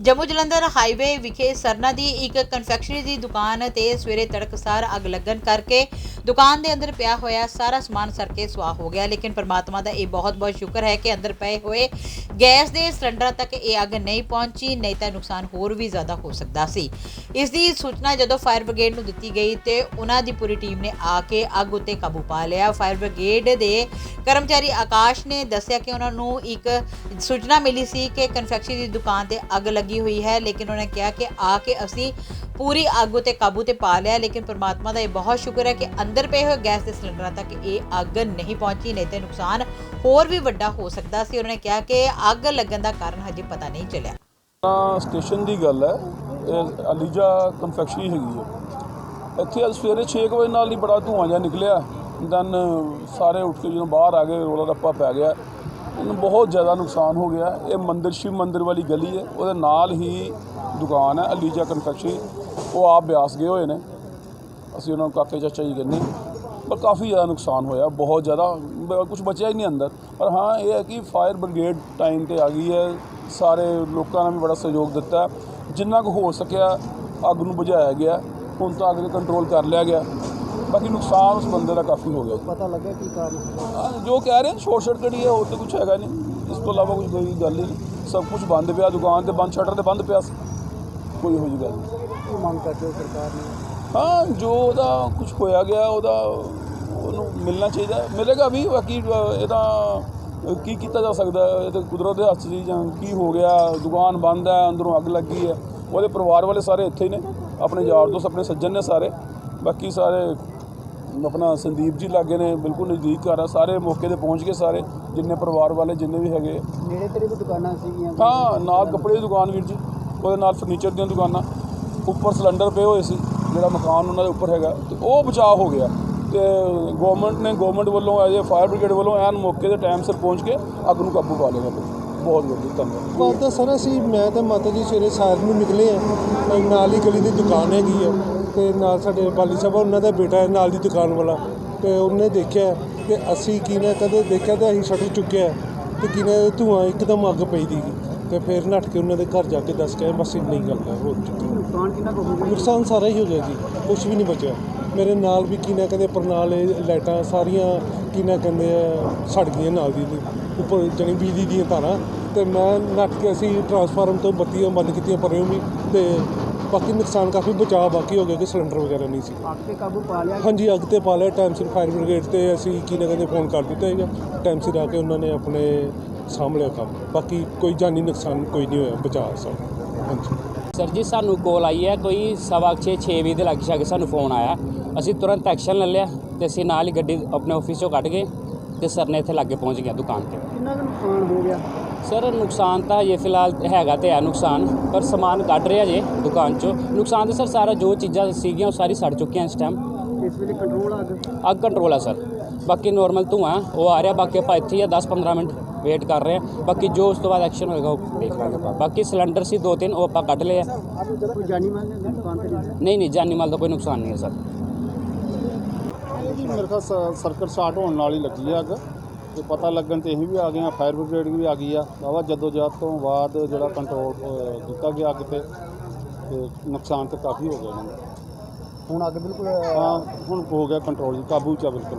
Jammu Jalandhar highway ਵਿਖੇ ਸਰਨਾ ਦੀ ਇੱਕ confectionery ਦੀ ਦੁਕਾਨ ਤੇ ਸਵੇਰੇ ਤੜਕਸਾਰ ਅੱਗ ਲੱਗਣ ਕਰਕੇ ਦੁਕਾਨ ਦੇ ਅੰਦਰ ਪਿਆ ਹੋਇਆ ਸਾਰਾ ਸਮਾਨ ਸੜ ਕੇ ਸੁਆਹ ਹੋ ਗਿਆ। ਲੇਕਿਨ ਪਰਮਾਤਮਾ ਦਾ ਇਹ ਬਹੁਤ ਬਹੁਤ ਸ਼ੁਕਰ ਹੈ ਕਿ ਅੰਦਰ ਪਏ ਹੋਏ ਗੈਸ ਦੇ ਸਿਲੰਡਰਾਂ ਤੱਕ ਇਹ ਅੱਗ ਨਹੀਂ ਪਹੁੰਚੀ, ਨਹੀਂ ਤਾਂ ਨੁਕਸਾਨ ਹੋਰ ਵੀ ਜ਼ਿਆਦਾ ਹੋ ਸਕਦਾ ਸੀ। ਇਸ ਦੀ ਸੂਚਨਾ ਜਦੋਂ ਫਾਇਰ ਬ੍ਰਿਗੇਡ ਨੂੰ ਦਿੱਤੀ ਗਈ ਤੇ ਉਹਨਾਂ ਦੀ ਪੂਰੀ ਟੀਮ ਨੇ ਆ ਕੇ ਅੱਗ ਉੱਤੇ ਕਾਬੂ ਪਾ ਲਿਆ। ਫਾਇਰ ਬ੍ਰਿਗੇਡ ਦੇ ਕਰਮਚਾਰੀ ਆਕਾਸ਼ ਨੇ ਦੱਸਿਆ ਕਿ ਉਹਨਾਂ ਨੂੰ ਇੱਕ ਸੂਚਨਾ ਮਿਲੀ ਸੀ ਕਿ ਕਨਫੈਕਸ਼ਨਰੀ ਦੀ ਦੁਕਾਨ ਤੇ ਅੱਗ ਲੱਗੀ ਹੋਈ ਹੈ, ਲੇਕਿਨ ਉਹਨਾਂ ਕਿਹਾ ਕਿ ਆ ਕੇ ਅਸੀਂ ਪੂਰੀ ਅੱਗ ਉਤੇ ਕਾਬੂ ਤੇ ਪਾ ਲਿਆ, ਲੇਕਿਨ ਪਰਮਾਤਮਾ ਦਾ ਇਹ ਬਹੁਤ ਸ਼ੁਕਰ ਹੈ ਕਿ ਅੰਦਰ ਪਏ ਹੋਏ ਗੈਸ ਦੇ ਸਿਲੰਡਰਾਂ ਤੱਕ ਇਹ ਅੱਗ ਨਹੀਂ ਪਹੁੰਚੀ, ਨਹੀਂ ਤੇ ਨੁਕਸਾਨ ਹੋਰ ਵੀ ਵੱਡਾ ਹੋ ਸਕਦਾ ਸੀ। ਉਹਨਾਂ ਨੇ ਕਿਹਾ ਕਿ ਅੱਗ ਲੱਗਣ ਦਾ ਕਾਰਨ ਹਜੇ ਪਤਾ ਨਹੀਂ ਚੱਲਿਆ। ਸਟੇਸ਼ਨ ਦੀ ਗੱਲ ਹੈ ਅਲੀਜਾ ਕਨਫੈਕਸ਼ਨਰੀ ਹੈਗੀ ਹੈ। ਇੱਥੇ ਅੱਜ ਸਵੇਰੇ 6 ਕੁ ਵਜੇ ਨਾਲ ਹੀ ਬੜਾ ਧੂੰਆਂ ਜਿਹਾ ਨਿਕਲਿਆ, ਦੈਨ ਸਾਰੇ ਉੱਠ ਕੇ ਜਦੋਂ ਬਾਹਰ ਆ ਗਏ, ਰੋਲਾ ਰੱਪਾ ਪੈ ਗਿਆ। ਇਹਨੂੰ ਬਹੁਤ ਜ਼ਿਆਦਾ ਨੁਕਸਾਨ ਹੋ ਗਿਆ। ਇਹ ਮੰਦਿਰ ਸ਼ਿਵ ਮੰਦਿਰ ਵਾਲੀ ਗਲੀ ਹੈ। ਉਹਦੇ ਨਾਲ ਹੀ ਦੁਕਾਨ ਹੈ, ਅਲੀਜਾ ਕਨਫੈਕਸ਼ਨਰੀ ਉਹ ਆਪ ਬਿਆਸ ਗਏ ਹੋਏ ਨੇ। ਅਸੀਂ ਉਹਨਾਂ ਨੂੰ ਕਾਕੇ ਚਾਚਾ ਜੀ ਕਹਿੰਦੇ ਪਰ ਕਾਫੀ ਜ਼ਿਆਦਾ ਨੁਕਸਾਨ ਹੋਇਆ। ਬਹੁਤ ਜ਼ਿਆਦਾ। ਕੁਝ ਬਚਿਆ ਹੀ ਨਹੀਂ ਅੰਦਰ। ਪਰ ਹਾਂ, ਇਹ ਹੈ ਕਿ ਫਾਇਰ ਬ੍ਰਿਗੇਡ ਟਾਈਮ ਤੇ ਆ ਗਈ ਹੈ। ਸਾਰੇ ਲੋਕਾਂ ਨੇ ਵੀ ਬੜਾ ਸਹਿਯੋਗ ਦਿੱਤਾ। ਜਿੰਨਾ ਕੁ ਹੋ ਸਕਿਆ, ਅੱਗ ਨੂੰ ਬੁਝਾਇਆ ਗਿਆ। ਹੁਣ ਤਾਂ ਅੱਗ ਨੂੰ ਕੰਟਰੋਲ ਕਰ ਲਿਆ ਗਿਆ। ਬਾਕੀ ਨੁਕਸਾਨ ਉਸ ਬੰਦੇ ਦਾ ਕਾਫੀ ਹੋ ਗਿਆ ਪਤਾ ਲੱਗਾ ਕੀ ਕਾਰਨ ਜੋ ਕਹਿ ਰਹੇ ਸ਼ੋਰਟ ਸਰਕਟ ਹੀ ਹੈ ਹੋਰ ਤਾਂ ਕੁਝ ਹੈਗਾ ਨਹੀਂ। ਇਸ ਤੋਂ ਇਲਾਵਾ ਕੁਝ ਕੋਈ ਗੱਲ ਹੀ ਨਹੀਂ। ਸਭ ਕੁਝ ਬੰਦ ਪਿਆ ਦੁਕਾਨ ਤੇ ਬੰਦ ਸ਼ਟਰ ਤੇ ਬੰਦ ਪਿਆ ਸੀ। ਕੋਈ ਜਿਹੀ ਗੱਲ ਨਹੀਂ। ਕੀ ਮੰਗ ਕਰਦੇ ਹੋ ਸਰਕਾਰ ਨੂੰ? ਹਾਂ ਜੋ ਉਹਦਾ ਕੁਝ ਹੋਇਆ ਗਿਆ ਉਹਦਾ ਉਹਨੂੰ ਮਿਲਣਾ ਚਾਹੀਦਾ। ਮਿਲੇਗਾ ਵੀ ਬਾਕੀ ਇਹਦਾ ਕੀ ਕੀਤਾ ਜਾ ਸਕਦਾ? ਇਹ ਤਾਂ ਕੁਦਰਤ ਦੇ ਹੱਥ ਹੀ ਜਾਂ ਕੀ ਹੋ ਗਿਆ? ਦੁਕਾਨ ਬੰਦ ਹੈ ਅੰਦਰੋਂ ਅੱਗ ਲੱਗੀ ਹੈ। ਉਹਦੇ ਪਰਿਵਾਰ ਵਾਲੇ ਸਾਰੇ ਇੱਥੇ ਹੀ ਨੇ। ਆਪਣੇ ਯਾਰ ਦੋਸਤ ਆਪਣੇ ਸੱਜਣ ਨੇ ਸਾਰੇ। ਬਾਕੀ ਸਾਰੇ ਆਪਣਾ ਸੰਦੀਪ ਜੀ ਲਾਗੇ ਨੇ ਬਿਲਕੁਲ ਨਜ਼ਦੀਕ ਘਰ ਆ ਸਾਰੇ ਮੌਕੇ ਤੇ ਪਹੁੰਚ ਗਏ ਸਾਰੇ ਜਿੰਨੇ ਪਰਿਵਾਰ ਵਾਲੇ ਜਿੰਨੇ ਵੀ ਹੈਗੇ ਨੇੜੇ ਤੇੜੇ ਵੀ ਦੁਕਾਨਾਂ ਸੀਗੀਆਂ? ਹਾਂ ਨਾਲ ਕੱਪੜੇ ਦੀ ਦੁਕਾਨ ਵੀਰ ਜੀ ਉਹਦੇ ਨਾਲ ਫਰਨੀਚਰ ਦੀਆਂ ਦੁਕਾਨਾਂ ਉੱਪਰ ਸਿਲੰਡਰ ਪਏ ਹੋਏ ਸੀ ਜਿਹੜਾ ਮਕਾਨ ਉਹਨਾਂ ਦੇ ਉੱਪਰ ਹੈਗਾ ਤੇ ਉਹ ਬਚਾਅ ਹੋ ਗਿਆ। ਤੇ ਗਵਰਨਮੈਂਟ ਨੇ ਗਵਰਨਮੈਂਟ ਵੱਲੋਂ ਐਜ ਫਾਇਰ ਬ੍ਰਿਗੇਡ ਵੱਲੋਂ ਐਨ ਮੌਕੇ ਤੇ ਟਾਈਮ ਸਿਰ ਪਹੁੰਚ ਕੇ ਅੱਗ ਨੂੰ ਕਾਬੂ ਪਾ ਲਿਆ ਬਹੁਤ ਵਧੀਆ ਧੰਨਵਾਦ। ਬਾਤ ਤਾਂ ਸਰ ਅਸੀਂ ਮੈਂ ਤੇ ਮਾਤਾ ਜੀ ਸਵੇਰੇ ਸਾਰ ਨੂੰ ਨਿਕਲੇ ਆ ਨਾਲ ਹੀ ਗਲੀ ਦੀ ਦੁਕਾਨ ਹੈਗੀ ਆ। ਤੇ ਨਾਲ ਸਾਡੇ ਬਾਲੀ ਸਾਹਿਬ ਉਹਨਾਂ ਦਾ ਬੇਟਾ ਹੈ ਨਾਲ ਦੀ ਦੁਕਾਨ ਵਾਲਾ। ਤੇ ਉਹਨੇ ਦੇਖਿਆ ਕਿ ਅਸੀਂ ਕੀ ਨਾ ਕਦੇ ਦੇਖਿਆ ਤੇ ਅਸੀਂ ਸ਼ਟਰ ਚੁੱਕਿਆ ਤੇ ਕੀ ਨਾ ਧੂਆਂ ਇੱਕਦਮ ਅੱਗ ਪਈ ਦੀ ਤੇ ਫਿਰ ਨੱਠ ਕੇ ਉਹਨਾਂ ਦੇ ਘਰ ਜਾ ਕੇ ਦੱਸ ਕੇ ਬਸ ਇੰਨੀ ਗੱਲ ਹੈ ਹੋਰ ਚੁੱਕੀ ਨੁਕਸਾਨ ਕਿੰਨਾ ਕੁ ਹੋ ਗਿਆ? ਨੁਕਸਾਨ ਸਾਰਾ ਹੀ ਹੋ ਗਿਆ ਜੀ। ਕੁਝ ਵੀ ਨਹੀਂ ਬਚਿਆ। ਮੇਰੇ ਨਾਲ ਵੀ ਕੀ ਨਾ ਕਹਿੰਦੇ ਪਰਨਾਲੇ ਲਾਈਟਾਂ ਸਾਰੀਆਂ ਕੀ ਨਾ ਕਹਿੰਦੇ ਆ ਸੜ ਗਈਆਂ ਨਾਲ ਦੀ ਦੀ। ਉੱਪਰ ਜਣੀ ਬਿਜਲੀ ਦੀਆਂ ਤਾਰਾਂ। ਤੇ ਮੈਂ ਨੱਠ ਕੇ ਅਸੀਂ ਟਰਾਂਸਫਾਰਮ ਤੋਂ ਬੱਤੀਆਂ ਬੰਦ ਕੀਤੀਆਂ ਪਰਿਓ ਵੀ। ਤੇ ਬਾਕੀ ਨੁਕਸਾਨ ਕਾਫੀ ਬਚਾਅ ਬਾਕੀ ਹੋ ਗਿਆ ਕਿ ਸਿਲੰਡਰ ਵਗੈਰਾ ਨਹੀਂ ਸੀ। ਅੱਗ ਤੇ ਕਾਬੂ ਪਾ ਲਿਆ? ਹਾਂਜੀ ਅੱਗ ਤੇ ਪਾ ਲਿਆ। ਟਾਈਮ ਸਿਰ ਫਾਇਰ ਬ੍ਰਿਗੇਡ ਤੇ ਅਸੀਂ ਕੀ ਨਾ ਕਹਿੰਦੇ ਫੋਨ ਕਰ ਦਿੱਤਾ ਹੈਗਾ ਟਾਈਮ ਸਿਰ ਆ ਕੇ ਉਹਨਾਂ ਨੇ ਆਪਣੇ ਸਾਂਭ ਲਿਆ ਕੰਮ ਬਾਕੀ ਕੋਈ ਜਾਨੀ ਨੁਕਸਾਨ ਕੋਈ ਨਹੀਂ ਹੋਇਆ ਬਚਾਅ ਸਭ ਹਾਂਜੀ। ਸਰ ਜੀ ਸਾਨੂੰ ਕੋਲ ਆਈ ਹੈ ਕੋਈ ਸਵਾ ਛੇ ਛੇ ਵਜੇ ਦੇ ਲੱਗ ਸ਼ਾ ਕੇ ਸਾਨੂੰ ਫੋਨ ਆਇਆ। ਅਸੀਂ ਤੁਰੰਤ ਐਕਸ਼ਨ ਲੈ ਲਿਆ ਤੇ ਅਸੀਂ ਨਾਲ ਹੀ ਗੱਡੀ ਆਪਣੇ ਆਫਿਸ ਚੋਂ ਕੱਢ ਗਏ। ਤੇ ਸਰ ਨੇ ਇੱਥੇ ਲਾਗੇ ਪਹੁੰਚ ਗਿਆ ਦੁਕਾਨ ਤੇ। ਕਿੰਨਾ ਕੁ ਨੁਕਸਾਨ ਹੋ ਗਿਆ? ਸਰ ਨੁਕਸਾਨ ਤਾਂ ਜੇ ਫਿਲਹਾਲ ਹੈਗਾ ਤੇ ਹੈ ਨੁਕਸਾਨ ਪਰ ਸਮਾਨ ਕੱਢ ਰਿਹਾ ਜੇ ਦੁਕਾਨ ਚੋਂ। ਨੁਕਸਾਨ ਤਾਂ ਸਰ ਸਾਰਾ ਜੋ ਚੀਜ਼ਾਂ ਸੀਗੀਆਂ ਉਹ ਸਾਰੀ ਸੜ ਚੁੱਕੀਆਂ ਇਸ ਟਾਈਮ ਇਸ ਵੇਲੇ ਕੰਟਰੋਲ ਅੱਗ ਅੱਗ ਕੰਟਰੋਲ ਆ ਸਰ। ਬਾਕੀ ਨੋਰਮਲ ਧੂਆਂ ਉਹ ਆ ਰਿਹਾ ਬਾਕੀ ਆਪਾਂ ਇੱਥੇ ਹੀ ਆ 10-15 ਮਿੰਟ ਵੇਟ ਕਰ ਰਹੇ ਹਾਂ। ਬਾਕੀ ਜੋ ਉਸ ਤੋਂ ਬਾਅਦ ਐਕਸ਼ਨ ਹੋਏਗਾ ਉਹ ਦੇਖ ਲਾਂਗੇ ਆਪਾਂ। ਬਾਕੀ ਸਿਲੰਡਰ ਸੀ ਦੋ ਤਿੰਨ ਉਹ ਆਪਾਂ ਕੱਢ ਲਏ ਆ। ਕੋਈ ਜਾਨੀ ਮਾਲ ਨਹੀਂ ਦੁਕਾਨ ਤੇ? ਨਹੀਂ ਨਹੀਂ ਨਹੀਂ ਜਾਨੀ ਮਾਲ ਦਾ ਕੋਈ ਨੁਕਸਾਨ ਨਹੀਂ ਹੈ ਸਰ। ਜੀ ਮੇਰੇ ਖਿਆਲ ਸਰਕਟ ਸਟਾਰਟ ਹੋਣ ਨਾਲ ਹੀ ਲੱਗੀ ਆ ਅੱਗ। ਤੇ ਪਤਾ ਲੱਗਣ ਤੇ ਅਸੀਂ ਵੀ ਆ ਗਏ ਆ ਫਾਇਰ ਬ੍ਰਿਗੇਡ ਵੀ ਆ ਗਈ ਆ। ਵਾਹਵਾ ਜਦੋਜਹਦ ਤੋਂ ਬਾਅਦ ਜਿਹੜਾ ਕੰਟਰੋਲ ਕੀਤਾ ਗਿਆ ਅੱਗ ਤੇ ਤੇ ਨੁਕਸਾਨ ਤੇ ਕਾਫੀ ਹੋ ਗਿਆ ਹੁਣ ਅੱਗ ਬਿਲਕੁਲ ਹਾਂ ਹੁਣ ਹੋ ਗਿਆ ਕੰਟਰੋਲ ਜੀ ਕਾਬੂ ਚ ਆ ਬਿਲਕੁਲ।